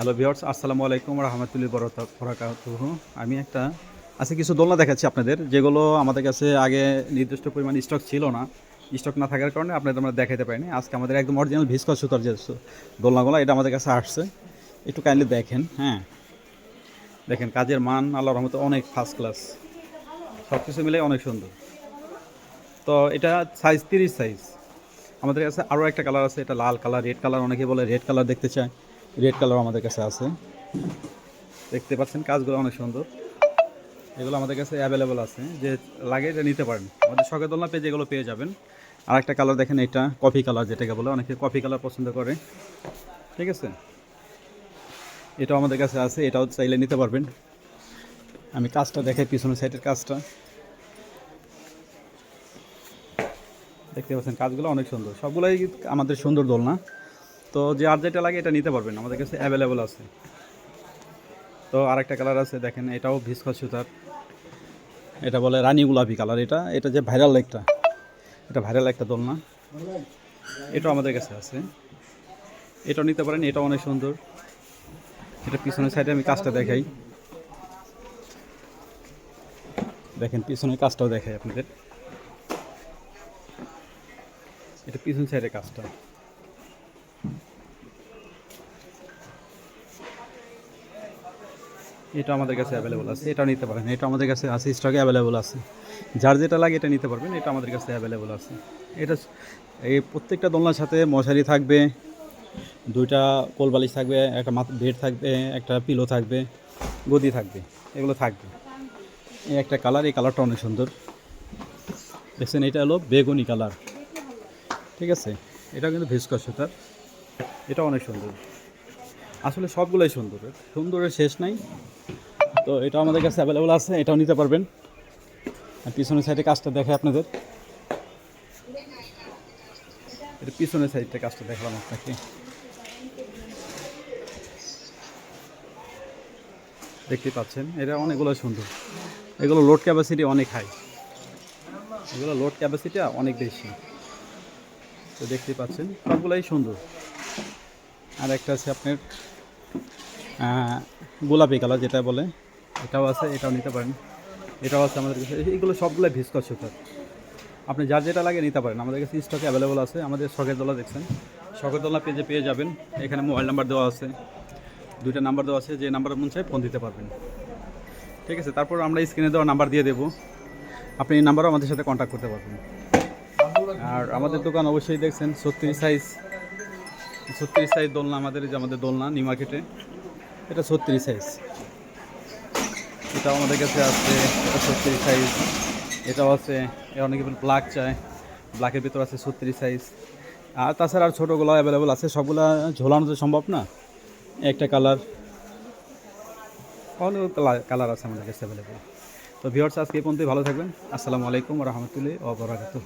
Hello viewers আসসালামু আলাইকুম রহমতুল্লাহ বরকাতুহ আমি একটা, আজকে কিছু দোলনা দেখাচ্ছি আপনাদের, যেগুলো আমাদের কাছে আগে নির্দিষ্ট পরিমাণ স্টক ছিল না। স্টক না থাকার কারণে আপনাদের আমরা দেখাতে পারিনি। আজকে আমাদের একদম অরিজিনাল ভিসকস সুতার যে দোলনাগুলো, এটা আমাদের কাছে আসছে। একটু কাইন্ডলি দেখেন হ্যাঁ। দেখেন, কাজের মান আল্লাহ রহমতে অনেক ফার্স্ট ক্লাস সব কিছু মিলে অনেক সুন্দর। তো এটা সাইজ তিরিশ সাইজ আমাদের কাছে আরও একটা কালার আছে, এটা লাল কালার রেড কালার অনেকে বলে রেড কালার দেখতে চায়। রেড কালার আমাদের কাছে আছে। দেখতে পাচ্ছেন, কাজগুলো অনেক সুন্দর। এগুলো আমাদের কাছে অ্যাভেলেবল আছে। যে লাগে এটা নিতে পারেন। আমাদের শখের দোলনা পেয়ে যেগুলো পেয়ে যাবেন। আর একটা কালার দেখেন, এটা কফি কালার যেটাকে বলে। অনেকে কফি কালার পছন্দ করে। ঠিক আছে? এটাও আমাদের কাছে আছে। এটাও চাইলে নিতে পারবেন। আমি কাজটা দেখাই, পিছনের সাইডের কাজটা। দেখতে পাচ্ছেন, কাজগুলো অনেক সুন্দর। সবগুলোই আমাদের সুন্দর দোলনা। তো যে আর যেটা লাগে এটা নিতে পারবেন। আমাদের কাছে অ্যাভেলেবল আছে। তো আরেকটা কালার আছে, দেখেন, এটাও ভিসকস সুতার। এটা বলে রানী গোলাপি কালার এটা। এটা যে ভাইরাল একটা। এটা ভাইরাল একটা দোলনা। এটাও আমাদের কাছে আছে। এটাও নিতে পারেন, এটাও অনেক সুন্দর। এটা পিছনের সাইডে আমি কাজটা দেখাই। দেখেন, পিছনের কাজটাও দেখাই আপনাদের। এটা পিছন সাইডের কাজটা। এটা আমাদের কাছে অ্যাভেলেবল আছে। এটা নিতে পারেন, এটা আমাদের কাছে আছে স্টকে অ্যাভেলেবল আছে। যার যেটা লাগে এটা নিতে পারবেন, এটা আমাদের কাছে অ্যাভেলেবল আছে। এটা এই প্রত্যেকটা দোলনার সাথে মশারি থাকবে, দুইটা কোলবালিশ থাকবে, একটা মাথা বেড থাকবে, একটা পিলো থাকবে, গদি থাকবে, এগুলো থাকবে। এই একটা কালার এই কালারটা অনেক সুন্দর। দেখছেন, এটা হলো বেগুনি কালার ঠিক আছে? এটা কিন্তু ভিসকস সুতার। এটা অনেক সুন্দর। আসলে সবগুলোই সুন্দর। সুন্দরের শেষ নাই। তো এটা আমাদের কাছে অ্যাভেলেবল আছে, এটাও নিতে পারবেন। আর পিছনের সাইডে কাজটা দেখে আপনাদের। এটা পিছনের সাইডটা কাজটা দেখালাম আপনাকে। দেখতে পাচ্ছেন এটা অনেকগুলো সুন্দর। এগুলো লোড ক্যাপাসিটি অনেক হাই এগুলো লোড ক্যাপাসিটি অনেক বেশি। তো দেখতে পাচ্ছেন, সবগুলোই সুন্দর। আর একটা আছে আপনার গোলাপি কালার যেটা বলে, এটাও আছে, এটাও নিতে পারেন। এটাও আছে আমাদের কাছে। এইগুলো সবগুলো ভিসকস সুতার। আপনি যার যেটা লাগে নিতে পারেন। আমাদের কাছে স্টকে অ্যাভেলেবল আছে। আমাদের শখের দোলা দেখছেন। শখের দোলা পেজে পেয়ে যাবেন। এখানে মোবাইল নাম্বার দেওয়া আছে। দুইটা নাম্বার দেওয়া আছে। যে নাম্বার মন চাই ফোন দিতে পারবেন। ঠিক আছে? তারপর আমরা স্ক্রিনে দেওয়া নাম্বার দিয়ে দেবো। আপনি এই নাম্বারও আমাদের সাথে কন্ট্যাক্ট করতে পারবেন। আর আমাদের দোকান অবশ্যই দেখছেন। ছত্রিশ সাইজ ছত্রিশ সাইজ দোলনা আমাদের যে আমাদের দোলনা নিউ মার্কেটে এটা ছত্রিশ সাইজ এটাও আমাদের কাছে আছে, এটা ছত্রিশ সাইজ এটাও আছে, এ অনেকে ব্ল্যাক চায়। ব্ল্যাকের ভিতর আছে ছত্রিশ সাইজ আর তাছাড়া আর ছোটোগুলো অ্যাভেলেবল আছে, সবগুলো ঝোলানো তো সম্ভব না। একটা কালার অনেক কালার আছে আমাদের কাছে অ্যাভেলেবল তো ভিওর্স আজকে এই পর্যন্তই, ভালো থাকবেন। আসসালামু আলাইকুম রহমতুল্লাহ ও বরাকাতুহ।